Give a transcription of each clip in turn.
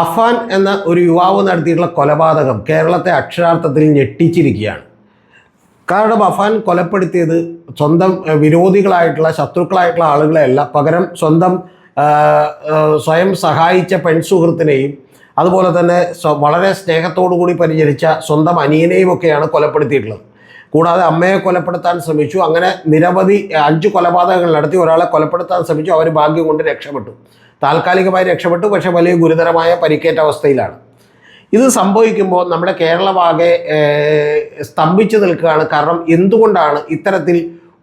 അഫാൻ എന്ന ഒരു യുവാവ് നടത്തിയിട്ടുള്ള കൊലപാതകം കേരളത്തെ അക്ഷരാർത്ഥത്തിൽ ഞെട്ടിച്ചിരിക്കുകയാണ്. കാരണം അഫാൻ കൊലപ്പെടുത്തിയത് സ്വന്തം വിരോധികളായിട്ടുള്ള ശത്രുക്കളായിട്ടുള്ള ആളുകളെയല്ല. പകരം സ്വന്തം സ്വയം സഹായിച്ച പെൺസുഹൃത്തിനെയും അതുപോലെ തന്നെ വളരെ സ്നേഹത്തോടു കൂടി പരിചരിച്ച സ്വന്തം അനിയനെയും ഒക്കെയാണ് കൊലപ്പെടുത്തിയിട്ടുള്ളത്. കൂടാതെ അമ്മയെ കൊലപ്പെടുത്താൻ ശ്രമിച്ചു. അങ്ങനെ നിരവധി അഞ്ച് കൊലപാതകങ്ങൾ നടത്തി ഒരാളെ കൊലപ്പെടുത്താൻ ശ്രമിച്ചു. അവർ ഭാഗ്യം കൊണ്ട് രക്ഷപ്പെട്ടു. താൽക്കാലികമായി രക്ഷപ്പെട്ടു പക്ഷേ വലിയ ഗുരുതരമായ പരിക്കേറ്റ അവസ്ഥയിലാണ്. ഇത് സംഭവിക്കുമ്പോൾ നമ്മുടെ കേരളമാകെ സ്തംഭിച്ചു നിൽക്കുകയാണ്. കാരണം എന്തുകൊണ്ടാണ് ഇത്തരത്തിൽ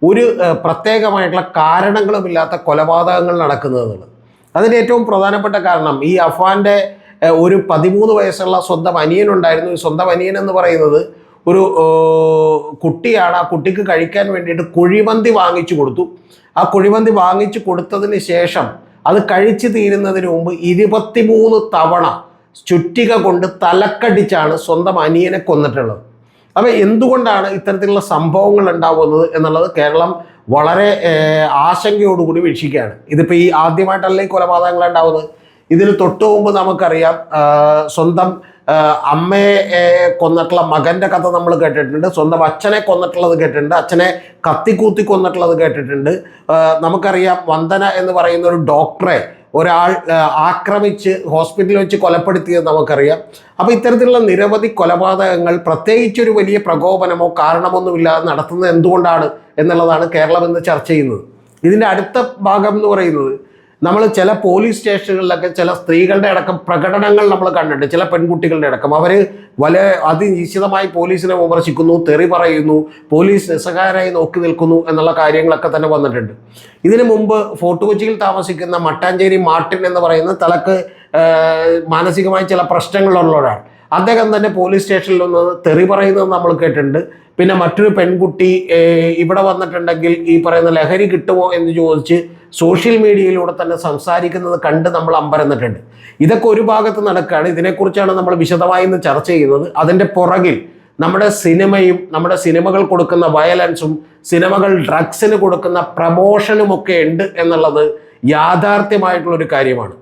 ഒരു പ്രത്യേകമായിട്ടുള്ള കാരണങ്ങളുമില്ലാത്ത കൊലപാതകങ്ങൾ നടക്കുന്നത് അതിന് ഏറ്റവും പ്രധാനപ്പെട്ട കാരണം ഈ അഫ്വാന്റെ ഒരു പതിമൂന്ന് വയസ്സുള്ള സ്വന്തം അനിയനുണ്ടായിരുന്നു ഈ സ്വന്തം അനിയൻ എന്ന് പറയുന്നത് ഒരു കുട്ടിയാണ്. ആ കുട്ടിക്ക് കഴിക്കാൻ വേണ്ടിയിട്ട് കുഴിമന്തി വാങ്ങിച്ചു കൊടുത്തു. ആ കുഴിമന്തി വാങ്ങിച്ചു കൊടുത്തതിന് ശേഷം അത് കഴിച്ചു തീരുന്നതിന് മുമ്പ് ഇരുപത്തിമൂന്ന് തവണ ചുറ്റിക കൊണ്ട് തലക്കടിച്ചാണ് സ്വന്തം അനിയനെ കൊന്നിട്ടുള്ളത്. അപ്പോൾ എന്തുകൊണ്ടാണ് ഇത്തരത്തിലുള്ള സംഭവങ്ങൾ ഉണ്ടാവുന്നത് എന്നുള്ളത് കേരളം വളരെ ആശങ്കയോടുകൂടി വീക്ഷിക്കുകയാണ്. ഇതിപ്പോൾ ഈ ആദ്യമായിട്ടല്ല ഈ കൊലപാതകങ്ങൾ ഉണ്ടാവുന്നത്? ഇതിന് തൊട്ടു മുമ്പ് നമുക്കറിയാം സ്വന്തം അമ്മയെ കൊന്നിട്ടുള്ള മകന്റെ കഥ നമ്മൾ കേട്ടിട്ടുണ്ട്. സ്വന്തം അച്ഛനെ കൊന്നിട്ടുള്ളത് കേട്ടിട്ടുണ്ട്. അച്ഛനെ കത്തിക്കൂത്തി കൊന്നിട്ടുള്ളത് കേട്ടിട്ടുണ്ട്. നമുക്കറിയാം വന്ദന എന്ന് പറയുന്ന ഒരു ഡോക്ടറെ ഒരാൾ ആക്രമിച്ച് ഹോസ്പിറ്റലിൽ വെച്ച് കൊലപ്പെടുത്തിയത് നമുക്കറിയാം. അപ്പോൾ ഇത്തരത്തിലുള്ള നിരവധി കൊലപാതകങ്ങൾ പ്രത്യേകിച്ച് ഒരു വലിയ പ്രകോപനമോ കാരണമൊന്നുമില്ലാതെ നടത്തുന്നത് എന്തുകൊണ്ടാണ് എന്നുള്ളതാണ് കേരളം ഇന്ന് ചർച്ച ചെയ്യുന്നത്. ഇതിന്റെ അടുത്ത ഭാഗം എന്ന് പറയുന്നത് നമ്മൾ ചില പോലീസ് സ്റ്റേഷനുകളിലൊക്കെ ചില സ്ത്രീകളുടെ അടക്കം പ്രകടനങ്ങൾ നമ്മൾ കണ്ടിട്ടുണ്ട്. ചില പെൺകുട്ടികളുടെ അടക്കം. അവർ വളരെ അതിനിശ്ചിതമായി പോലീസിനെ വിമർശിക്കുന്നു തെറി പറയുന്നു പോലീസ് നിസ്സഹായരായി നോക്കി നിൽക്കുന്നു എന്നുള്ള കാര്യങ്ങളൊക്കെ തന്നെ വന്നിട്ടുണ്ട്. ഇതിനു മുമ്പ് ഫോർട്ട് കൊച്ചിയിൽ താമസിക്കുന്ന മട്ടാഞ്ചേരി മാർട്ടിൻ എന്ന് പറയുന്ന തലക്ക് മാനസികമായി ചില പ്രശ്നങ്ങളുള്ള ഒരാൾ അദ്ദേഹം തന്നെ പോലീസ് സ്റ്റേഷനിൽ ഒന്ന് തെറി പറയുന്നത് നമ്മൾ കേട്ടിട്ടുണ്ട്. പിന്നെ മറ്റൊരു പെൺകുട്ടി ഇവിടെ വന്നിട്ടുണ്ടെങ്കിൽ ഈ പറയുന്ന ലഹരി കിട്ടുമോ എന്ന് ചോദിച്ച് സോഷ്യൽ മീഡിയയിലൂടെ തന്നെ സംസാരിക്കുന്നത് കണ്ട് നമ്മൾ അമ്പരന്നിട്ടുണ്ട്. ഇതൊക്കെ ഒരു ഭാഗത്ത് നടക്കുകയാണ്. ഇതിനെക്കുറിച്ചാണ് നമ്മൾ വിശദമായി ഇന്ന് ചർച്ച ചെയ്യുന്നത്. അതിന്റെ പുറകിൽ നമ്മുടെ സിനിമയും നമ്മുടെ സിനിമകൾ കൊടുക്കുന്ന വയലൻസും സിനിമകൾ ഡ്രഗ്സിന് കൊടുക്കുന്ന പ്രമോഷനും ഒക്കെ ഉണ്ട് എന്നുള്ളത് യാഥാർത്ഥ്യമായിട്ടുള്ളൊരു കാര്യമാണ്.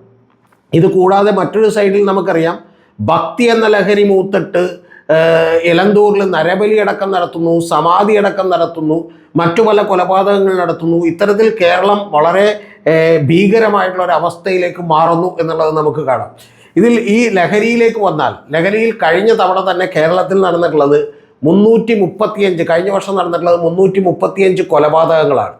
ഇത് കൂടാതെ മറ്റൊരു സൈഡിൽ നമുക്കറിയാം. ഭക്തി എന്ന ലഹരി മൂത്തിട്ട് ഏഹ്, എലന്തൂരിൽ നരബലി അടക്കം നടത്തുന്നു സമാധി അടക്കം നടത്തുന്നു മറ്റു പല കൊലപാതകങ്ങൾ നടത്തുന്നു. ഇത്തരത്തിൽ കേരളം വളരെ ഭീകരമായിട്ടുള്ള ഒരു അവസ്ഥയിലേക്ക് മാറുന്നു എന്നുള്ളത് നമുക്ക് കാണാം. ഇതിൽ ഈ ലഹരിയിലേക്ക് വന്നാൽ ലഹരിയിൽ കഴിഞ്ഞ തവണ തന്നെ കേരളത്തിൽ നടന്നിട്ടുള്ളത് മുന്നൂറ്റി മുപ്പത്തിയഞ്ച് കഴിഞ്ഞ വർഷം നടന്നിട്ടുള്ളത് മുന്നൂറ്റി മുപ്പത്തിയഞ്ച് കൊലപാതകങ്ങളാണ്.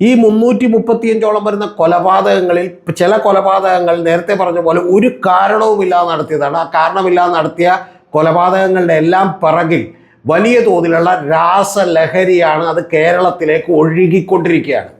ഈ മുന്നൂറ്റി മുപ്പത്തിയഞ്ചോളം വരുന്ന കൊലപാതകങ്ങളിൽ ചില കൊലപാതകങ്ങൾ നേരത്തെ പറഞ്ഞ പോലെ ഒരു കാരണവുമില്ലാതെ നടത്തിയതാണ്. ആ കാരണമില്ലാതെ നടത്തിയ കൊലപാതകങ്ങളുടെ എല്ലാം പിറകിൽ വലിയ തോതിലുള്ള രാസലഹരിയാണ് അത് കേരളത്തിലേക്ക് ഒഴുകിക്കൊണ്ടിരിക്കുകയാണ്.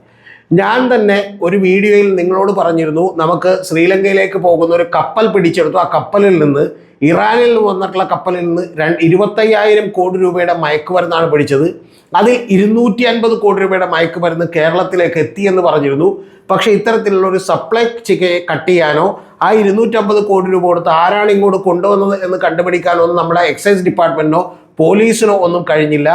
ഞാൻ തന്നെ ഒരു വീഡിയോയിൽ നിങ്ങളോട് പറഞ്ഞിരുന്നു നമുക്ക് ശ്രീലങ്കയിലേക്ക് പോകുന്ന ഒരു കപ്പൽ പിടിച്ചെടുത്തു. ആ കപ്പലിൽ നിന്ന് ഇറാനിൽ നിന്ന് വന്നിട്ടുള്ള കപ്പലിൽ നിന്ന് രണ്ട് ഇരുപത്തയ്യായിരം കോടി രൂപയുടെ മയക്കുമരുന്നാണ് പിടിച്ചത്. അതിൽ ഇരുന്നൂറ്റി അൻപത് കോടി രൂപയുടെ മയക്കുമരുന്ന് കേരളത്തിലേക്ക് എത്തിയെന്ന് പറഞ്ഞിരുന്നു. പക്ഷേ ഇത്തരത്തിലുള്ള ഒരു സപ്ലൈ ചെക്ക് കട്ട് ചെയ്യാനോ ആ ഇരുന്നൂറ്റമ്പത് കോടി രൂപ കൊടുത്ത് ആരാണ് ഇങ്ങോട്ട് കൊണ്ടുവന്നത് എന്ന് കണ്ടുപിടിക്കാനോ ഒന്നും നമ്മുടെ എക്സൈസ് ഡിപ്പാർട്ട്മെന്റിനോ പോലീസിനോ ഒന്നും കഴിഞ്ഞില്ല.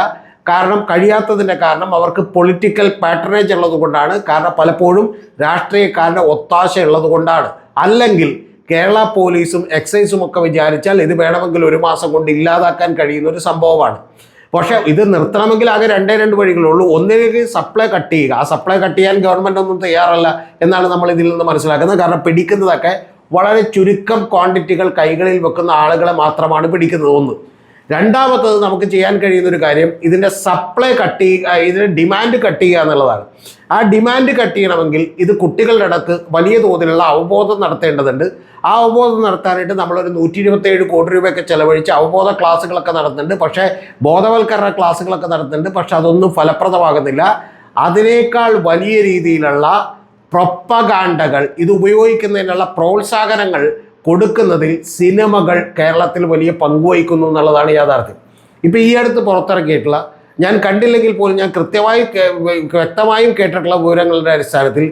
കാരണം കഴിയാത്തതിന്റെ കാരണം അവർക്ക് പൊളിറ്റിക്കൽ പാറ്റേണേജ് ഉള്ളത് കൊണ്ടാണ്. കാരണം പലപ്പോഴും രാഷ്ട്രീയക്കാരുടെ ഒത്താശ ഉള്ളത് കൊണ്ടാണ്. അല്ലെങ്കിൽ കേരള പോലീസും എക്സൈസും ഒക്കെ വിചാരിച്ചാൽ ഇത് വേണമെങ്കിൽ ഒരു മാസം കൊണ്ട് ഇല്ലാതാക്കാൻ കഴിയുന്ന ഒരു സംഭവമാണ്. പക്ഷെ ഇത് നിർത്തണമെങ്കിൽ ആകെ രണ്ടേ രണ്ട് വഴികളുള്ളൂ. ഒന്നിലേക്ക് സപ്ലൈ കട്ട് ചെയ്യുക. ആ സപ്ലൈ കട്ട് ചെയ്യാൻ ഗവൺമെന്റ് ഒന്നും തയ്യാറല്ല എന്നാണ് നമ്മൾ ഇതിൽ നിന്ന് മനസ്സിലാക്കുന്നത്. കാരണം പിടിക്കുന്നതൊക്കെ വളരെ ചുരുക്കം ക്വാണ്ടിറ്റികൾ കൈകളിൽ വെക്കുന്ന ആളുകളെ മാത്രമാണ് പിടിക്കുന്നത് ഒന്ന്. രണ്ടാമത്തത് നമുക്ക് ചെയ്യാൻ കഴിയുന്ന ഒരു കാര്യം ഇതിന്റെ സപ്ലൈ കട്ട് ചെയ്യുക ഇതിന്റെ ഡിമാൻഡ് കട്ട് ചെയ്യുക എന്നുള്ളതാണ്. ആ ഡിമാൻഡ് കട്ട് ചെയ്യണമെങ്കിൽ ഇത് കുട്ടികളുടെ ഇടയ്ക്ക് വലിയ തോതിലുള്ള അവബോധം നടത്തേണ്ടതുണ്ട്. ആ അവബോധം നടത്താനായിട്ട് നമ്മളൊരു നൂറ്റി ഇരുപത്തേഴ് കോടി രൂപയൊക്കെ ചെലവഴിച്ച് അവബോധ ക്ലാസ്സുകളൊക്കെ നടത്തുന്നുണ്ട്. പക്ഷേ ബോധവൽക്കരണ ക്ലാസ്സുകളൊക്കെ നടത്തുന്നുണ്ട്. പക്ഷെ അതൊന്നും ഫലപ്രദമാകുന്നില്ല. അതിനേക്കാൾ വലിയ രീതിയിലുള്ള പ്രൊപ്പഗാണ്ടകൾ ഇത് ഉപയോഗിക്കുന്നതിനുള്ള പ്രോത്സാഹനങ്ങൾ കൊടുക്കുന്നതിൽ സിനിമകൾ കേരളത്തിൽ വലിയ പങ്കു വഹിക്കുന്നു എന്നുള്ളതാണ് യാഥാർത്ഥ്യം. ഇപ്പോൾ ഈ അടുത്ത് പുറത്തിറക്കിയിട്ടുള്ള ഞാൻ കണ്ടില്ലെങ്കിൽ പോലും ഞാൻ കൃത്യമായി വ്യക്തമായും കേട്ടിട്ടുള്ള വിവരങ്ങളുടെ അടിസ്ഥാനത്തിൽ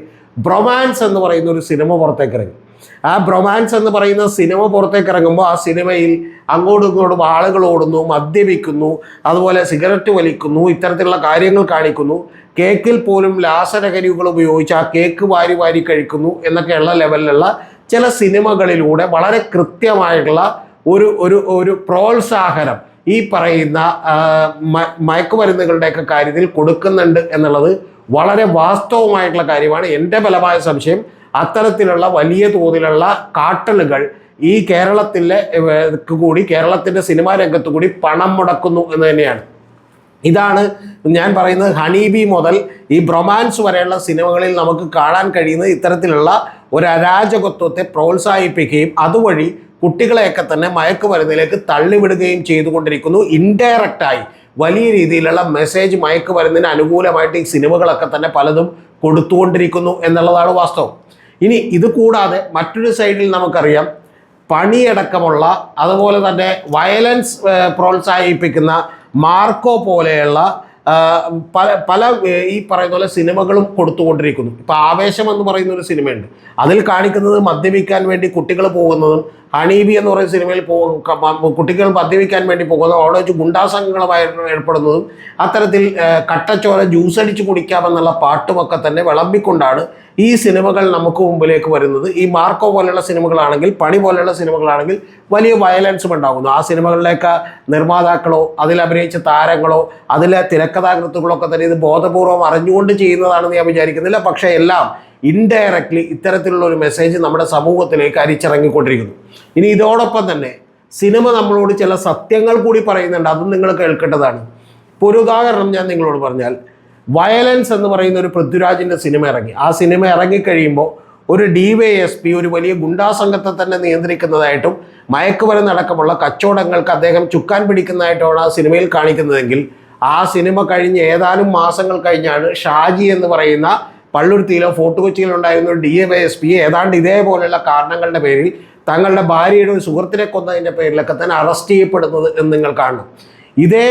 ബ്രൊമാൻസ് എന്ന് പറയുന്ന ഒരു സിനിമ പുറത്തേക്ക് ഇറങ്ങി ആ ബ്രൊമാൻസ് എന്ന് പറയുന്ന സിനിമ പുറത്തേക്ക് ഇറങ്ങുമ്പോൾ ആ സിനിമയിൽ അങ്ങോട്ടും ഇങ്ങോട്ടും ആളുകൾ ഓടുന്നു മദ്യപിക്കുന്നു അതുപോലെ സിഗരറ്റ് വലിക്കുന്നു ഇത്തരത്തിലുള്ള കാര്യങ്ങൾ കാണിക്കുന്നു. കേക്കിൽ പോലും ലാസലഹരികൾ ഉപയോഗിച്ച് ആ കേക്ക് വാരി വാരി കഴിക്കുന്നു എന്നൊക്കെയുള്ള ലെവലിലുള്ള ചില സിനിമകളിലൂടെ വളരെ കൃത്യമായിട്ടുള്ള ഒരു ഒരു ഒരു പ്രോത്സാഹനം ഈ പറയുന്ന മയക്കുമരുന്നുകളുടെയൊക്കെ കാര്യത്തിൽ കൊടുക്കുന്നുണ്ട് എന്നുള്ളത് വളരെ വാസ്തവമായിട്ടുള്ള കാര്യമാണ്. എന്റെ ബലമായ സംശയം അത്തരത്തിലുള്ള വലിയ തോതിലുള്ള കാട്ടലുകൾ ഈ കേരളത്തിലെ കൂടി കേരളത്തിന്റെ സിനിമാ രംഗത്തു കൂടി പണം മുടക്കുന്നു എന്ന് തന്നെയാണ്. ഇതാണ് ഞാൻ പറയുന്നത് ഹണീബി മുതൽ ഈ ബ്രൊമാൻസ് വരെയുള്ള സിനിമകളിൽ നമുക്ക് കാണാൻ കഴിയുന്ന ഇത്തരത്തിലുള്ള ഒരു അരാജകത്വത്തെ പ്രോത്സാഹിപ്പിക്കുകയും അതുവഴി കുട്ടികളെയൊക്കെ തന്നെ മയക്കുമരുന്നിലേക്ക് തള്ളിവിടുകയും ചെയ്തുകൊണ്ടിരിക്കുന്നു. ഇൻഡയറക്റ്റായി വലിയ രീതിയിലുള്ള മെസ്സേജ് മയക്കുമരുന്നിന് അനുകൂലമായിട്ട് ഈ സിനിമകളൊക്കെ തന്നെ പലതും കൊടുത്തുകൊണ്ടിരിക്കുന്നു എന്നുള്ളതാണ് വാസ്തവം. ഇനി ഇത് കൂടാതെ മറ്റൊരു സൈഡിൽ നമുക്കറിയാം. പണിയടക്കമുള്ള അതുപോലെ തന്നെ വയലൻസ് പ്രോത്സാഹിപ്പിക്കുന്ന മാർക്കോ പോലെയുള്ള പല പല ഈ പറയുന്ന പോലെ സിനിമകളും കൊടുത്തുകൊണ്ടിരിക്കുന്നു. ഇപ്പം ആവേശം എന്ന് പറയുന്ന ഒരു സിനിമയുണ്ട്. അതിൽ കാണിക്കുന്നത് മദ്യപിക്കാൻ വേണ്ടി കുട്ടികൾ പോകുന്നതും ഹണീബി എന്ന് പറയുന്ന സിനിമയിൽ കുട്ടികൾ മദ്യപിക്കാൻ വേണ്ടി പോകുന്നതും അവിടെ വെച്ച് ഗുണ്ടാസംഘങ്ങളുമായി ഏർപ്പെടുന്നതും അത്തരത്തിൽ കട്ടച്ചോര ജ്യൂസ് അടിച്ച് കുടിക്കാമെന്നുള്ള പാട്ടുമൊക്കെ തന്നെ വിളമ്പിക്കൊണ്ടാണ് ഈ സിനിമകൾ നമുക്ക് മുമ്പിലേക്ക് വരുന്നത്. ഈ മാർക്കോ പോലെയുള്ള സിനിമകളാണെങ്കിൽ പണി പോലെയുള്ള സിനിമകളാണെങ്കിൽ വലിയ വയലൻസും ഉണ്ടാകുന്നു. ആ സിനിമകളിലേക്ക് നിർമ്മാതാക്കളോ അതിൽ അഭിനയിച്ച താരങ്ങളോ അതിലെ തിരക്കഥാകൃത്തുക്കളോ ഒക്കെ തന്നെ ഇത് ബോധപൂർവം അറിഞ്ഞുകൊണ്ട് ചെയ്യുന്നതാണെന്ന് ഞാൻ വിചാരിക്കുന്നില്ല. പക്ഷേ എല്ലാം ഇൻഡയറക്ട്ലി ഇത്തരത്തിലുള്ള ഒരു മെസ്സേജ് നമ്മുടെ സമൂഹത്തിലേക്ക് അരിച്ചിറങ്ങിക്കൊണ്ടിരിക്കുന്നു. ഇനി ഇതോടൊപ്പം തന്നെ സിനിമ നമ്മളോട് ചില സത്യങ്ങൾ കൂടി പറയുന്നുണ്ട്. അതും നിങ്ങൾ കേൾക്കേണ്ടതാണ്. ഇപ്പോൾ ഒരു ഉദാഹരണം ഞാൻ നിങ്ങളോട് പറഞ്ഞാൽ വയലൻസ് എന്ന് പറയുന്ന ഒരു പൃഥ്വിരാജിന്റെ സിനിമ ഇറങ്ങി. ആ സിനിമ ഇറങ്ങിക്കഴിയുമ്പോൾ ഒരു ഡി വൈ എസ് പി ഒരു വലിയ ഗുണ്ടാസംഘത്തെ തന്നെ നിയന്ത്രിക്കുന്നതായിട്ടും മയക്കുമരുന്നടക്കമുള്ള കച്ചവടങ്ങൾക്ക് അദ്ദേഹം ചുക്കാൻ പിടിക്കുന്നതായിട്ടാണ് ആ സിനിമയിൽ കാണിക്കുന്നതെങ്കിൽ ആ സിനിമ കഴിഞ്ഞ് ഏതാനും മാസങ്ങൾ കഴിഞ്ഞാണ് ഷാജി എന്ന് പറയുന്ന പള്ളുരുത്തിയിലോ ഫോർട്ട് കൊച്ചിയിലോ ഉണ്ടായിരുന്ന ഡി എ എസ് പി ഏതാണ്ട് ഇതേപോലെയുള്ള കാരണങ്ങളുടെ പേരിൽ തങ്ങളുടെ ഭാര്യയുടെ ഒരു സുഹൃത്തിനെ കൊന്നതിന്റെ പേരിലൊക്കെ തന്നെ അറസ്റ്റ് ചെയ്യപ്പെടുന്നത് എന്ന് നിങ്ങൾ കാണണം ഇതേ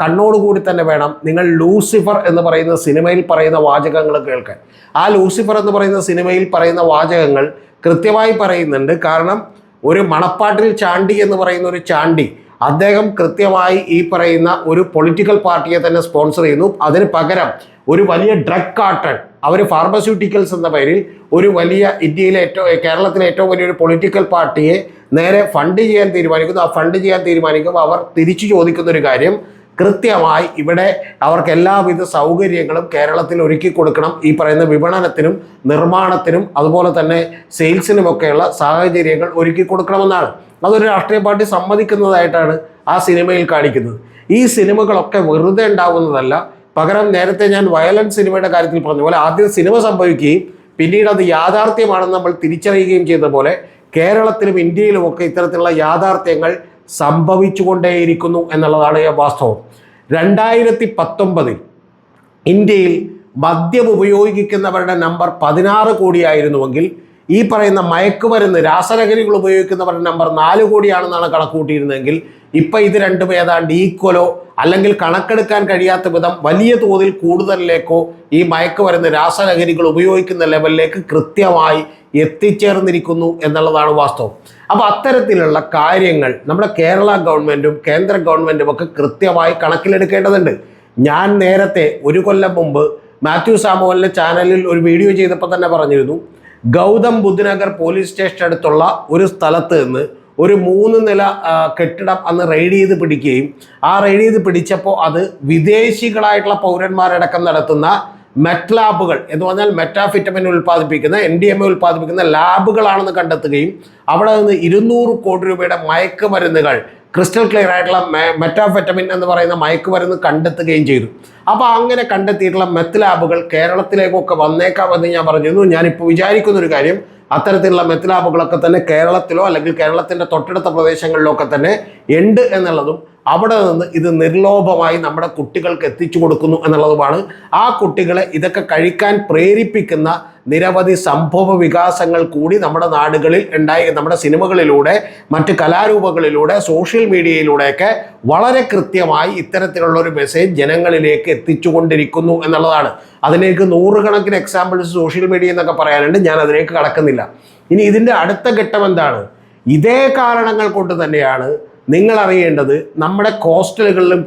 കണ്ണോടുകൂടി തന്നെ വേണം നിങ്ങൾ ലൂസിഫർ എന്ന് പറയുന്ന സിനിമയിൽ പറയുന്ന വാചകങ്ങൾ കേൾക്കാൻ. ആ ലൂസിഫർ എന്ന് പറയുന്ന സിനിമയിൽ പറയുന്ന വാചകങ്ങൾ കൃത്യമായി പറയുന്നുണ്ട്. കാരണം ഒരു മണപ്പാട്ടിൽ ചാണ്ടി എന്ന് പറയുന്ന ഒരു ചാണ്ടി അദ്ദേഹം കൃത്യമായി ഈ പറയുന്ന ഒരു പൊളിറ്റിക്കൽ പാർട്ടിയെ തന്നെ സ്പോൺസർ ചെയ്യുന്നു. അതിന് പകരം ഒരു വലിയ ഡ്രഗ് കാർട്ടൺ അവർ ഫാർമസ്യൂട്ടിക്കൽസ് എന്ന പേരിൽ ഒരു വലിയ ഇന്ത്യയിലെ ഏറ്റവും കേരളത്തിലെ ഏറ്റവും വലിയൊരു പൊളിറ്റിക്കൽ പാർട്ടിയെ നേരെ ഫണ്ട് ചെയ്യാൻ തീരുമാനിക്കുന്നു. ആ ഫണ്ട് ചെയ്യാൻ തീരുമാനിക്കുമ്പോൾ അവർ തിരിച്ചു ചോദിക്കുന്ന ഒരു കാര്യം കൃത്യമായി ഇവിടെ അവർക്ക് എല്ലാവിധ സൗകര്യങ്ങളും കേരളത്തിൽ ഒരുക്കി കൊടുക്കണം. ഈ പറയുന്ന വിപണനത്തിനും നിർമ്മാണത്തിനും അതുപോലെ തന്നെ സെയിൽസിനുമൊക്കെയുള്ള സാഹചര്യങ്ങൾ ഒരുക്കി കൊടുക്കണമെന്നാണ്. അതൊരു രാഷ്ട്രീയ പാർട്ടി സമ്മതിക്കുന്നതായിട്ടാണ് ആ സിനിമയിൽ കാണിക്കുന്നത്. ഈ സിനിമകളൊക്കെ വെറുതെ ഉണ്ടാവുന്നതല്ല പകരം നേരത്തെ ഞാൻ വയലൻസ് സിനിമയുടെ കാര്യത്തിൽ പറഞ്ഞ പോലെ ആദ്യം സിനിമ സംഭവിക്കുകയും പിന്നീട് അത് യാഥാർത്ഥ്യമാണെന്ന് നമ്മൾ തിരിച്ചറിയുകയും ചെയ്ത പോലെ കേരളത്തിലും ഇന്ത്യയിലും ഒക്കെ ഇത്തരത്തിലുള്ള യാഥാർത്ഥ്യങ്ങൾ സംഭവിച്ചുകൊണ്ടേയിരിക്കുന്നു എന്നുള്ളതാണ് വാസ്തവം. രണ്ടായിരത്തി പത്തൊമ്പതിൽ ഇന്ത്യയിൽ മദ്യം ഉപയോഗിക്കുന്നവരുടെ നമ്പർ പതിനാറ് കോടിയായിരുന്നുവെങ്കിൽ ഈ പറയുന്ന മയക്കുമരുന്ന് രാസലഹരികൾ ഉപയോഗിക്കുന്നവരുടെ നമ്പർ നാല് കോടിയാണെന്നാണ് കണക്കൂട്ടിയിരുന്നതെങ്കിൽ ഇപ്പം ഇത് രണ്ടും ഏതാണ്ട് ഈക്വലോ അല്ലെങ്കിൽ കണക്കെടുക്കാൻ കഴിയാത്ത വിധം വലിയ തോതിൽ കൂടുതലിലേക്കോ ഈ മയക്കുമരുന്ന് രാസലഹരികൾ ഉപയോഗിക്കുന്ന ലെവലിലേക്ക് കൃത്യമായി എത്തിച്ചേർന്നിരിക്കുന്നു എന്നുള്ളതാണ് വാസ്തവം. അപ്പോൾ അത്തരത്തിലുള്ള കാര്യങ്ങൾ നമ്മുടെ കേരള ഗവൺമെന്റും കേന്ദ്ര ഗവൺമെന്റും ഒക്കെ കൃത്യമായി കണക്കിലെടുക്കേണ്ടതുണ്ട്. ഞാൻ നേരത്തെ ഒരു കൊല്ലം മുമ്പ് മാത്യു സാമുവലിന്റെ ചാനലിൽ ഒരു വീഡിയോ ചെയ്തപ്പോൾ തന്നെ പറഞ്ഞിരുന്നു. ഗൗതം ബുദ്ധനഗർ പോലീസ് സ്റ്റേഷൻ അടുത്തുള്ള ഒരു സ്ഥലത്ത് നിന്ന് ഒരു മൂന്ന് നില കെട്ടിടം അന്ന് റെയ്ഡ് ചെയ്ത് പിടിക്കുകയും ആ റെയ്ഡ് ചെയ്ത് പിടിച്ചപ്പോൾ അത് വിദേശികളായിട്ടുള്ള പൗരന്മാരടക്കം നടത്തുന്ന മെറ്റ് ലാബുകൾ എന്ന് പറഞ്ഞാൽ മെറ്റാഫിറ്റമിൻ ഉൽപ്പാദിപ്പിക്കുന്ന എൻ ഡി എം എ ഉൽപ്പാദിപ്പിക്കുന്ന ലാബുകളാണെന്ന് കണ്ടെത്തുകയും അവിടെ നിന്ന് ഇരുന്നൂറ് കോടി രൂപയുടെ മയക്കുമരുന്നുകൾ ക്രിസ്റ്റൽ ക്ലിയർ ആയിട്ടുള്ള മെറ്റാഫെറ്റമിൻ എന്ന് പറയുന്ന മയക്കുമരുന്ന് കണ്ടെത്തുകയും ചെയ്തു. അപ്പോൾ അങ്ങനെ കണ്ടെത്തിയിട്ടുള്ള മെത്ത് ലാബുകൾ കേരളത്തിലേക്കൊക്കെ വന്നേക്കാമെന്ന് ഞാൻ പറഞ്ഞിരുന്നു. ഞാനിപ്പോൾ വിചാരിക്കുന്ന ഒരു കാര്യം അത്തരത്തിലുള്ള മെത്ത് ലാബുകളൊക്കെ തന്നെ കേരളത്തിലോ അല്ലെങ്കിൽ കേരളത്തിന്റെ തൊട്ടടുത്ത പ്രദേശങ്ങളിലോ ഒക്കെ തന്നെ ഉണ്ട് എന്നുള്ളതും അവിടെ നിന്ന് ഇത് നിർലോഭമായി നമ്മുടെ കുട്ടികൾക്ക് എത്തിച്ചു കൊടുക്കുന്നു എന്നുള്ളതുമാണ്. ആ കുട്ടികളെ ഇതൊക്കെ കഴിക്കാൻ പ്രേരിപ്പിക്കുന്ന നിരവധി സംഭവ വികാസങ്ങൾ കൂടി നമ്മുടെ നാടുകളിൽ ഉണ്ടായി നമ്മുടെ സിനിമകളിലൂടെ മറ്റ് കലാരൂപങ്ങളിലൂടെ സോഷ്യൽ മീഡിയയിലൂടെയൊക്കെ വളരെ കൃത്യമായി ഇത്തരത്തിലുള്ള ഒരു മെസ്സേജ് ജനങ്ങളിലേക്ക് എത്തിച്ചുകൊണ്ടിരിക്കുന്നു എന്നുള്ളതാണ്. അതിലേക്ക് നൂറുകണക്കിന് എക്സാമ്പിൾസ് സോഷ്യൽ മീഡിയ എന്നൊക്കെ പറയാനുണ്ട് ഞാൻ അതിലേക്ക് കടക്കുന്നില്ല. ഇനി ഇതിന്റെ അടുത്ത ഘട്ടം എന്താണ്? ഇതേ കാരണങ്ങൾ കൊണ്ട് തന്നെയാണ് നിങ്ങൾ അറിയേണ്ടത് നമ്മുടെ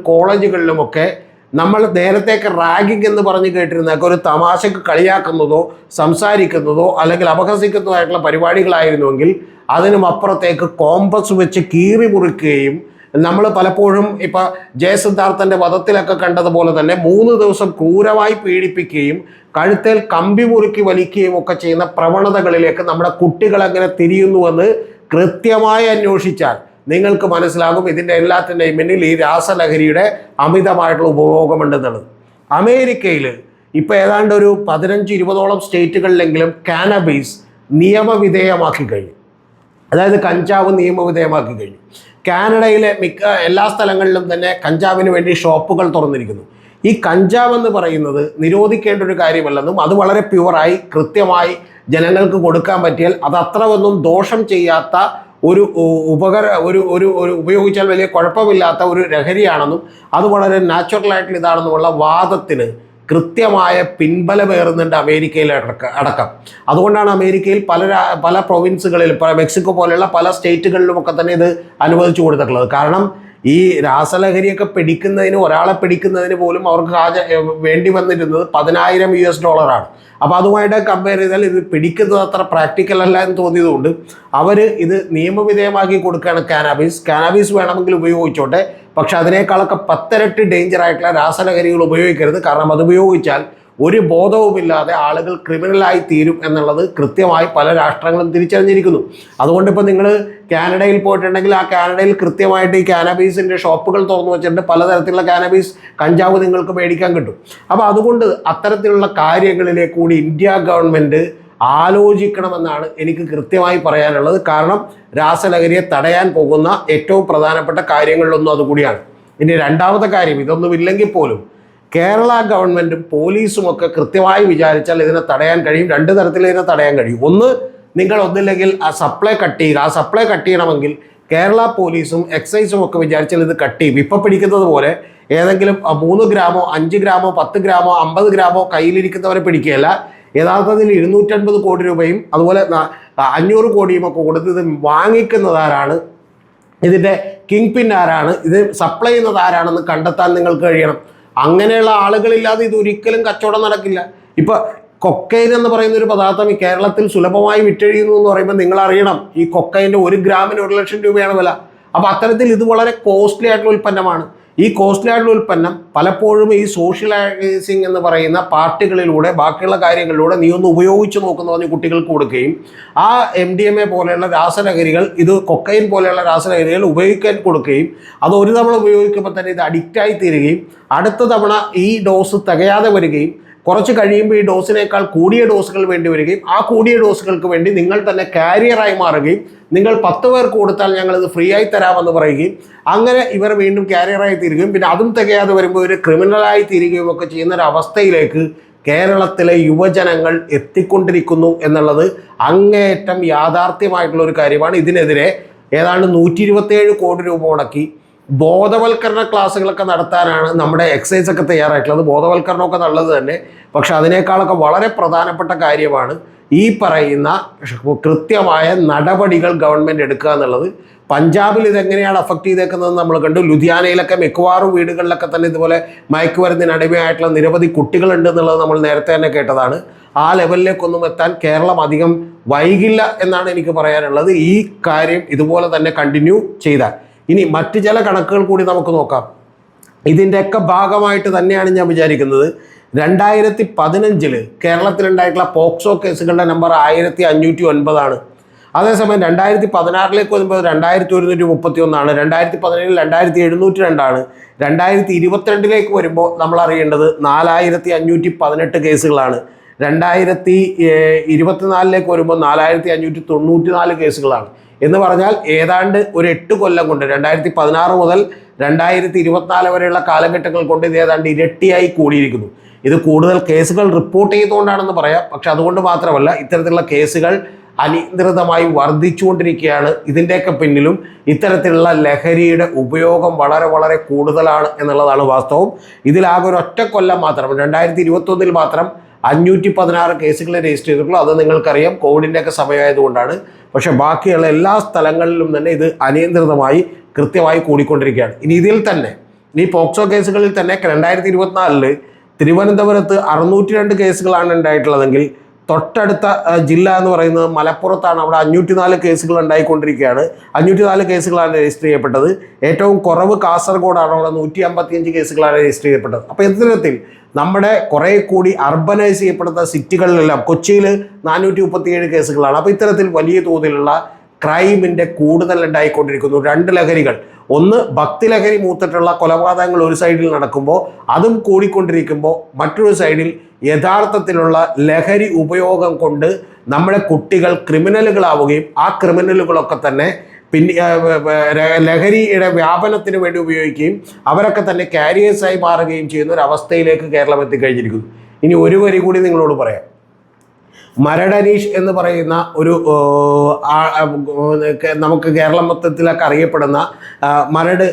കോളേജുകളിലും ഒക്കെ നമ്മൾ നേരത്തേക്ക് റാഗിംഗ് എന്ന് പറഞ്ഞ് കേട്ടിരുന്നൊക്കെ ഒരു തമാശക്ക് കളിയാക്കുന്നതോ സംസാരിക്കുന്നതോ അല്ലെങ്കിൽ അപഹസിക്കുന്നതോ ആയിട്ടുള്ള പരിപാടികളായിരുന്നുവെങ്കിൽ അതിനും അപ്പുറത്തേക്ക് കോമ്പസ് വെച്ച് കീറി മുറിക്കുകയും നമ്മൾ പലപ്പോഴും ഇപ്പൊ ജയസിദ്ധാർത്ഥന്റെ വധത്തിലൊക്കെ കണ്ടതുപോലെ തന്നെ മൂന്ന് ദിവസം ക്രൂരമായി പീഡിപ്പിക്കുകയും കഴുത്തേൽ കമ്പി മുറുക്കി വലിക്കുകയും ഒക്കെ ചെയ്യുന്ന പ്രവണതകളിലേക്ക് നമ്മുടെ കുട്ടികൾ അങ്ങനെ തിരിയുന്നുവെന്ന് കൃത്യമായി അന്വേഷിച്ചാൽ നിങ്ങൾക്ക് മനസ്സിലാകും ഇതിന്റെ എല്ലാത്തിന്റെയും പിന്നിൽ ഈ രാസലഹരിയുടെ അമിതമായിട്ടുള്ള ഉപഭോഗമുണ്ടെന്നുള്ളത് അമേരിക്കയിൽ ഇപ്പോൾ ഏതാണ്ട് ഒരു പതിനഞ്ച് ഇരുപതോളം സ്റ്റേറ്റുകളിലെങ്കിലും കാനബീസ് നിയമവിധേയമാക്കി കഴിഞ്ഞു. അതായത് കഞ്ചാവ് നിയമവിധേയമാക്കി കഴിഞ്ഞു. കാനഡയിലെ മിക്ക എല്ലാ സ്ഥലങ്ങളിലും തന്നെ കഞ്ചാവിന് വേണ്ടി ഷോപ്പുകൾ തുറന്നിരിക്കുന്നു. ഈ കഞ്ചാവ് എന്ന് പറയുന്നത് നിരോധിക്കേണ്ട ഒരു കാര്യമല്ലെന്നും അത് വളരെ പ്യുവറായി കൃത്യമായി ജനങ്ങൾക്ക് കൊടുക്കാൻ പറ്റിയാൽ അത് അത്ര ഒന്നും ദോഷം ചെയ്യാത്ത ഒരു ഉപകര ഒരു ഒരു ഒരു ഉപയോഗിച്ചാൽ വലിയ കുഴപ്പമില്ലാത്ത ഒരു ലഹരിയാണെന്നും അത് വളരെ നാച്ചുറൽ ആയിട്ടുള്ള ഇതാണെന്നുമുള്ള വാദത്തിന് കൃത്യമായ പിൻബലമേറുന്നുണ്ട് അമേരിക്കയിൽ അടക്കം അതുകൊണ്ടാണ് അമേരിക്കയിൽ പല പല പ്രൊവിൻസുകളിലും മെക്സിക്കോ പോലെയുള്ള പല സ്റ്റേറ്റുകളിലുമൊക്കെ തന്നെ ഇത് അനുവദിച്ചു കൊടുത്തിട്ടുള്ളത്. കാരണം ഈ രാസലഹരിയൊക്കെ പിടിക്കുന്നതിന് ഒരാളെ പിടിക്കുന്നതിന് പോലും അവർക്ക് ഹാജ വേണ്ടി വന്നിരുന്നത് പതിനായിരം യു എസ് ഡോളറാണ്. അപ്പോൾ അതുമായിട്ട് കമ്പയർ ചെയ്താൽ ഇത് പിടിക്കുന്നത് അത്ര പ്രാക്ടിക്കൽ അല്ല എന്ന് തോന്നിയതുകൊണ്ട് അവർ ഇത് നിയമവിധേയമാക്കി കൊടുക്കുകയാണ് കാനാബീസ് കാനാബീസ് വേണമെങ്കിൽ ഉപയോഗിച്ചോട്ടെ. പക്ഷെ അതിനേക്കാളൊക്കെ പത്തരട്ട് ഡേഞ്ചർ ആയിട്ടുള്ള രാസലഹരികൾ ഉപയോഗിക്കരുത്. കാരണം അത് ഉപയോഗിച്ചാൽ ഒരു ബോധവുമില്ലാതെ ആളുകൾ ക്രിമിനലായി തീരും എന്നുള്ളത് കൃത്യമായി പല രാഷ്ട്രങ്ങളും തിരിച്ചറിഞ്ഞിരിക്കുന്നു. അതുകൊണ്ട് ഇപ്പോൾ നിങ്ങൾ കാനഡയിൽ പോയിട്ടുണ്ടെങ്കിൽ ആ കാനഡയിൽ കൃത്യമായിട്ട് ഈ കാനബീസിന്റെ ഷോപ്പുകൾ തുറന്നു വെച്ചിട്ടുണ്ട്. പലതരത്തിലുള്ള കാനബീസ് കഞ്ചാവ് നിങ്ങൾക്ക് മേടിക്കാൻ കിട്ടും. അപ്പോൾ അതുകൊണ്ട് അത്തരത്തിലുള്ള കാര്യങ്ങളിലെ കൂടി ഇന്ത്യ ഗവൺമെന്റ് ആലോചിക്കണമെന്നാണ് എനിക്ക് കൃത്യമായി പറയാനുള്ളത്. കാരണം രാസലഹരിയെ തടയാൻ പോകുന്ന ഏറ്റവും പ്രധാനപ്പെട്ട കാര്യങ്ങളിലൊന്നും അതുകൂടിയാണ്. ഇനി രണ്ടാമത്തെ കാര്യം ഇതൊന്നും ഇല്ലെങ്കിൽ പോലും കേരള ഗവൺമെന്റും പോലീസും ഒക്കെ കൃത്യമായി വിചാരിച്ചാൽ ഇതിനെ തടയാൻ കഴിയും. രണ്ട് തരത്തിൽ ഇതിനെ തടയാൻ കഴിയും. ഒന്ന് നിങ്ങൾ ഒന്നില്ലെങ്കിൽ ആ സപ്ലൈ കട്ട് ചെയ്യുക ആ സപ്ലൈ കട്ട് ചെയ്യണമെങ്കിൽ കേരള പോലീസും എക്സൈസും ഒക്കെ വിചാരിച്ചാൽ ഇത് കട്ട് ചെയ്യും. ഇപ്പം പിടിക്കുന്നത് പോലെ ഏതെങ്കിലും മൂന്ന് ഗ്രാമോ അഞ്ച് ഗ്രാമോ പത്ത് ഗ്രാമോ അമ്പത് ഗ്രാമോ കയ്യിലിരിക്കുന്നവരെ പിടിക്കുകയല്ല. യഥാർത്ഥത്തിൽ ഇരുന്നൂറ്റൻപത് കോടി രൂപയും അതുപോലെ അഞ്ഞൂറ് കോടിയും ഒക്കെ കൊടുത്ത് ഇത് വാങ്ങിക്കുന്നതാരാണ് ഇതിന്റെ കിങ് പിൻ ആരാണ്? ഇത് സപ്ലൈ ചെയ്യുന്നത് ആരാണെന്ന് കണ്ടെത്താൻ നിങ്ങൾക്ക് കഴിയണം. അങ്ങനെയുള്ള ആളുകളില്ലാതെ ഇത് ഒരിക്കലും കച്ചവടം നടക്കില്ല. ഇപ്പൊ കൊക്കൈൻ എന്ന് പറയുന്ന ഒരു പദാർത്ഥം ഈ കേരളത്തിൽ സുലഭമായി വിറ്റഴിയുന്നു എന്ന് പറയുമ്പോൾ നിങ്ങൾ അറിയണം ഈ കൊക്കൈന്റെ ഒരു ഗ്രാമിന് ഒരു ലക്ഷം രൂപയാണ് വില. അപ്പോൾ അത്തരത്തിൽ ഇത് വളരെ കോസ്റ്റ്ലി ആയിട്ടുള്ള ഉൽപ്പന്നമാണ്. ഈ കോസ്റ്റ് ഗാർഡ് ഉൽപ്പന്നം പലപ്പോഴും ഈ സോഷ്യലൈസിങ് എന്ന് പറയുന്ന പാർട്ടികളിലൂടെ ബാക്കിയുള്ള കാര്യങ്ങളിലൂടെ നീ ഒന്ന് ഉപയോഗിച്ച് നോക്കുന്ന പറഞ്ഞ് കുട്ടികൾക്ക് കൊടുക്കുകയും ആ എം ഡി എം എ പോലെയുള്ള രാസലഹരികൾ ഇത് കൊക്കൈൻ പോലെയുള്ള രാസലഹരികൾ ഉപയോഗിക്കാൻ കൊടുക്കുകയും അത് ഒരു തവണ ഉപയോഗിക്കുമ്പോൾ തന്നെ ഇത് അഡിക്റ്റായി തീരുകയും അടുത്ത തവണ ഈ ഡോസ് തികയാതെ വരികയും കുറച്ച് കഴിയുമ്പോൾ ഈ ഡോസിനേക്കാൾ കൂടിയ ഡോസുകൾ വേണ്ടി വരികയും ആ കൂടിയ ഡോസുകൾക്ക് വേണ്ടി നിങ്ങൾ തന്നെ കാരിയറായി മാറുകയും നിങ്ങൾ പത്ത് പേർ കൊടുത്താൽ ഞങ്ങളിത് ഫ്രീ ആയി തരാമെന്ന് പറയുകയും അങ്ങനെ ഇവർ വീണ്ടും കാരിയറായി തീരുകയും പിന്നെ അതും തികയാതെ വരുമ്പോൾ ഇവർ ക്രിമിനലായി തീരുകയും ഒക്കെ ചെയ്യുന്ന ഒരു അവസ്ഥയിലേക്ക് കേരളത്തിലെ യുവജനങ്ങൾ എത്തിക്കൊണ്ടിരിക്കുന്നു എന്നുള്ളത് അങ്ങേയറ്റം യാഥാർത്ഥ്യമായിട്ടുള്ള ഒരു കാര്യമാണ്. ഇതിനെതിരെ ഏതാണ്ട് നൂറ്റി ഇരുപത്തേഴ് കോടി രൂപ മുടക്കി ബോധവൽക്കരണ ക്ലാസ്സുകളൊക്കെ നടത്താനാണ് നമ്മുടെ എക്സൈസ് ഒക്കെ തയ്യാറായിട്ടുള്ളത്. ബോധവൽക്കരണമൊക്കെ നല്ലത് തന്നെ. പക്ഷെ അതിനേക്കാളൊക്കെ വളരെ പ്രധാനപ്പെട്ട കാര്യമാണ് ഈ പറയുന്ന കൃത്യമായ നടപടികൾ ഗവൺമെന്റ് എടുക്കുക എന്നുള്ളത്. പഞ്ചാബിൽ ഇതെങ്ങനെയാണ് അഫക്റ്റ് ചെയ്തേക്കുന്നത് നമ്മൾ കണ്ടു. ലുധിയാനയിലൊക്കെ മിക്കവാറും വീടുകളിലൊക്കെ തന്നെ ഇതുപോലെ മയക്കുമരുന്നിന് അടിമയായിട്ടുള്ള നിരവധി കുട്ടികളുണ്ട് എന്നുള്ളത് നമ്മൾ നേരത്തെ തന്നെ കേട്ടതാണ്. ആ ലെവലിലേക്കൊന്നും എത്താൻ കേരളം അധികം വൈകില്ല എന്നാണ് എനിക്ക് പറയാനുള്ളത്. ഈ കാര്യം ഇതുപോലെ തന്നെ കണ്ടിന്യൂ ചെയ്താൽ. ഇനി മറ്റ് ചില കണക്കുകൾ കൂടി നമുക്ക് നോക്കാം. ഇതിന്റെയൊക്കെ ഭാഗമായിട്ട് തന്നെയാണ് ഞാൻ വിചാരിക്കുന്നത്. രണ്ടായിരത്തി പതിനഞ്ചിൽ കേരളത്തിലുണ്ടായിട്ടുള്ള പോക്സോ കേസുകളുടെ നമ്പർ ആയിരത്തി അഞ്ഞൂറ്റി ഒൻപതാണ് അതേസമയം രണ്ടായിരത്തി പതിനാറിലേക്ക് വരുമ്പോൾ രണ്ടായിരത്തി ഒരുന്നൂറ്റി മുപ്പത്തി ഒന്നാണ് രണ്ടായിരത്തി പതിനേഴിൽ രണ്ടായിരത്തി എഴുന്നൂറ്റി രണ്ടാണ് രണ്ടായിരത്തി ഇരുപത്തിരണ്ടിലേക്ക് വരുമ്പോൾ നമ്മൾ അറിയേണ്ടത് നാലായിരത്തി അഞ്ഞൂറ്റി പതിനെട്ട് കേസുകളാണ്. രണ്ടായിരത്തി ഇരുപത്തിനാലിലേക്ക് വരുമ്പോൾ നാലായിരത്തി അഞ്ഞൂറ്റി തൊണ്ണൂറ്റി നാല് കേസുകളാണ്. എന്ന് പറഞ്ഞാൽ ഏതാണ്ട് ഒരു എട്ട് കൊല്ലം കൊണ്ട് രണ്ടായിരത്തി പതിനാറ് മുതൽ രണ്ടായിരത്തി ഇരുപത്തിനാല് വരെയുള്ള കാലഘട്ടങ്ങൾ കൊണ്ട് ഇത് ഏതാണ്ട് ഇരട്ടിയായി കൂടിയിരിക്കുന്നു. ഇത് കൂടുതൽ കേസുകൾ റിപ്പോർട്ട് ചെയ്തുകൊണ്ടാണെന്ന് പറയാം. പക്ഷെ അതുകൊണ്ട് മാത്രമല്ല ഇത്തരത്തിലുള്ള കേസുകൾ അനിയന്ത്രിതമായി വർദ്ധിച്ചുകൊണ്ടിരിക്കുകയാണ്. ഇതിന്റെയൊക്കെ പിന്നിലും ഇത്തരത്തിലുള്ള ലഹരിയുടെ ഉപയോഗം വളരെ വളരെ കൂടുതലാണ് എന്നുള്ളതാണ് വാസ്തവം. ഇതിലാകെ ഒരു ഒറ്റ കൊല്ലം മാത്രം രണ്ടായിരത്തി ഇരുപത്തൊന്നിൽ മാത്രം അഞ്ഞൂറ്റി പതിനാറ് കേസുകൾ രജിസ്റ്റർ ചെയ്തിട്ടുള്ളൂ. അത് നിങ്ങൾക്കറിയാം. കോവിഡിന്റെ ഒക്കെ സമയമായതുകൊണ്ടാണ്. പക്ഷേ ബാക്കിയുള്ള എല്ലാ സ്ഥലങ്ങളിലും തന്നെ ഇത് അനിയന്ത്രിതമായി കൃത്യമായി കൂടിക്കൊണ്ടിരിക്കുകയാണ്. ഇനി ഇതിൽ തന്നെ ഈ പോക്സോ കേസുകളിൽ തന്നെ രണ്ടായിരത്തി ഇരുപത്തിനാലിൽ തിരുവനന്തപുരത്ത് അറുന്നൂറ്റി രണ്ട് കേസുകളാണ് ഉണ്ടായിട്ടുള്ളതെങ്കിൽ തൊട്ടടുത്ത ജില്ല എന്ന് പറയുന്നത് മലപ്പുറത്താണ്. അവിടെ അഞ്ഞൂറ്റി നാല് കേസുകൾ ഉണ്ടായിക്കൊണ്ടിരിക്കുകയാണ്. അഞ്ഞൂറ്റി നാല് കേസുകളാണ് രജിസ്റ്റർ ചെയ്യപ്പെട്ടത്. ഏറ്റവും കുറവ് കാസർഗോഡാണ്. അവിടെ നൂറ്റി അമ്പത്തിയഞ്ച് കേസുകളാണ് രജിസ്റ്റർ ചെയ്യപ്പെട്ടത്. അപ്പോൾ ഇത്തരത്തിൽ നമ്മുടെ കുറേ കൂടി അർബനൈസ് ചെയ്യപ്പെടുന്ന സിറ്റികളിലെല്ലാം കൊച്ചിയിൽ നാനൂറ്റി മുപ്പത്തിയേഴ് കേസുകളാണ്. അപ്പോൾ ഇത്തരത്തിൽ വലിയ തോതിലുള്ള ക്രൈമിന്റെ കൂടുതൽ ഉണ്ടായിക്കൊണ്ടിരിക്കുന്നു രണ്ട് ലഹരികൾ. ഒന്ന് ഭക്തി ലഹരി മൂത്തിട്ടുള്ള കൊലപാതകങ്ങൾ ഒരു സൈഡിൽ നടക്കുമ്പോൾ അതും കൂടിക്കൊണ്ടിരിക്കുമ്പോൾ മറ്റൊരു സൈഡിൽ യഥാർത്ഥത്തിലുള്ള ലഹരി ഉപയോഗം കൊണ്ട് നമ്മുടെ കുട്ടികൾ ക്രിമിനലുകളാവുകയും ആ ക്രിമിനലുകളൊക്കെ തന്നെ പിന്നെ ലഹരിയുടെ വ്യാപനത്തിന് വേണ്ടി ഉപയോഗിക്കുകയും അവരൊക്കെ തന്നെ കാരിയേഴ്സായി മാറുകയും ചെയ്യുന്ന ഒരു അവസ്ഥയിലേക്ക് കേരളം എത്തിക്കഴിഞ്ഞിരിക്കുന്നു. ഇനി ഒരു വരി കൂടി നിങ്ങളോട് പറയാം. മരടനീഷ് എന്ന് പറയുന്ന ഒരു നമുക്ക് കേരളം മൊത്തത്തിലൊക്കെ അറിയപ്പെടുന്ന മരട്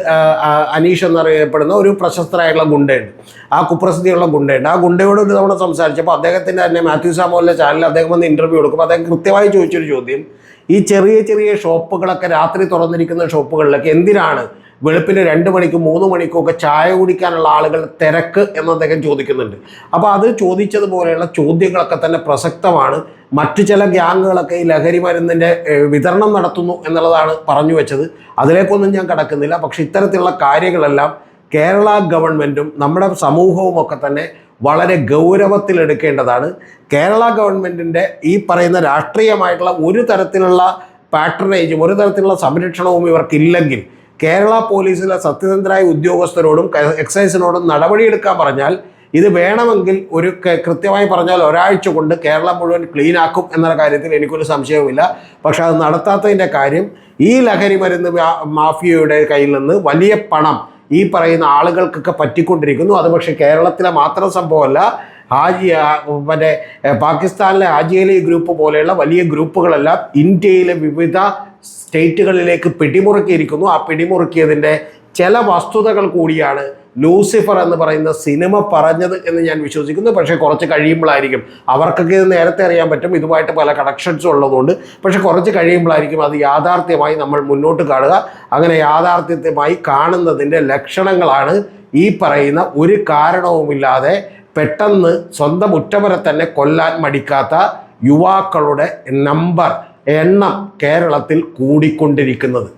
അനീഷ് എന്നറിയപ്പെടുന്ന ഒരു പ്രശസ്തരായിട്ടുള്ള ഗുണ്ടയുണ്ട്. ആ കുപ്രസിദ്ധിയുള്ള ഗുണ്ടയുണ്ട്. ആ ഗുണ്ടയോട് ഒരു തവണ സംസാരിച്ചപ്പോൾ അദ്ദേഹത്തിന്റെ തന്നെ മാത്യു സാമോലിന്റെ ചാനലിൽ അദ്ദേഹം വന്ന് ഇന്റർവ്യൂ കൊടുക്കുമ്പോൾ അദ്ദേഹം കൃത്യമായി ചോദിച്ചൊരു ചോദ്യം. ഈ ചെറിയ ചെറിയ ഷോപ്പുകളൊക്കെ രാത്രി തുറന്നിരിക്കുന്ന ഷോപ്പുകളിലൊക്കെ എന്തിനാണ് വെളുപ്പിന് രണ്ട് മണിക്കും മൂന്ന് മണിക്കും ഒക്കെ ചായ കുടിക്കാനുള്ള ആളുകൾ തിരക്ക് എന്ന് അദ്ദേഹം ചോദിക്കുന്നുണ്ട്. അപ്പോൾ അത് ചോദിച്ചതുപോലെയുള്ള ചോദ്യങ്ങളൊക്കെ തന്നെ പ്രസക്തമാണ്. മറ്റു ചില ഗ്യാങ്ങുകളൊക്കെ ഈ ലഹരി മരുന്നിന്റെ വിതരണം നടത്തുന്നു എന്നുള്ളതാണ് പറഞ്ഞു വെച്ചത്. അതിലേക്കൊന്നും ഞാൻ കടക്കുന്നില്ല. പക്ഷേ ഇത്തരത്തിലുള്ള കാര്യങ്ങളെല്ലാം കേരള ഗവൺമെന്റും നമ്മുടെ സമൂഹവും ഒക്കെ തന്നെ വളരെ ഗൗരവത്തിലെടുക്കേണ്ടതാണ് കേരള ഗവൺമെന്റിന്റെ ഈ പറയുന്ന രാഷ്ട്രീയമായിട്ടുള്ള ഒരു തരത്തിലുള്ള പാട്രണേജും ഒരു തരത്തിലുള്ള സംരക്ഷണവും ഇവർക്കില്ലെങ്കിൽ കേരള പോലീസിലെ സത്യസന്ധരായ ഉദ്യോഗസ്ഥരോടും എക്സൈസിനോടും നടപടിയെടുക്കാൻ പറഞ്ഞാൽ ഇത് വേണമെങ്കിൽ ഒരു കൃത്യമായി പറഞ്ഞാൽ ഒരാഴ്ച കൊണ്ട് കേരളം മുഴുവൻ ക്ലീൻ ആക്കും എന്ന കാര്യത്തിൽ എനിക്കൊരു സംശയവുമില്ല. പക്ഷെ അത് നടത്താത്തതിന്റെ കാര്യം ഈ ലഹരി മരുന്ന് മാഫിയയുടെ കയ്യിൽ നിന്ന് വലിയ പണം ഈ പറയുന്ന ആളുകൾക്കൊക്കെ പറ്റിക്കൊണ്ടിരിക്കുന്നു. അത് പക്ഷേ കേരളത്തിലെ മാത്രം സംഭവമല്ല ഹാജി മറ്റേ പാകിസ്ഥാനിലെ ഹാജി അലി ഗ്രൂപ്പ് പോലെയുള്ള വലിയ ഗ്രൂപ്പുകളെല്ലാം ഇന്ത്യയിലെ വിവിധ സ്റ്റേറ്റുകളിലേക്ക് പിടിമുറുക്കിയിരിക്കുന്നു. ആ പിടിമുറുക്കിയതിന്റെ ചില വസ്തുതകൾ കൂടിയാണ് ലൂസിഫർ എന്ന് പറയുന്ന സിനിമ പറഞ്ഞത് എന്ന് ഞാൻ വിശ്വസിക്കുന്നു. പക്ഷേ കുറച്ച് കഴിയുമ്പോഴായിരിക്കും. അവർക്കൊക്കെ ഇത് നേരത്തെ അറിയാൻ പറ്റും. ഇതുമായിട്ട് പല കണക്ഷൻസും ഉള്ളതുകൊണ്ട്. പക്ഷേ കുറച്ച് കഴിയുമ്പോഴായിരിക്കും അത് യാഥാർത്ഥ്യമായി നമ്മൾ മുന്നോട്ട് കാണുക. അങ്ങനെ യാഥാർത്ഥ്യമായി കാണുന്നതിന്റെ ലക്ഷണങ്ങളാണ് ഈ പറയുന്ന ഒരു കാരണവുമില്ലാതെ പെട്ടെന്ന് സ്വന്തം ഉറ്റവരെ തന്നെ കൊല്ലാൻ മടിക്കാത്ത യുവാക്കളുടെ നമ്പർ എണ്ണം കേരളത്തിൽ കൂടിക്കൊണ്ടിരിക്കുന്നത്.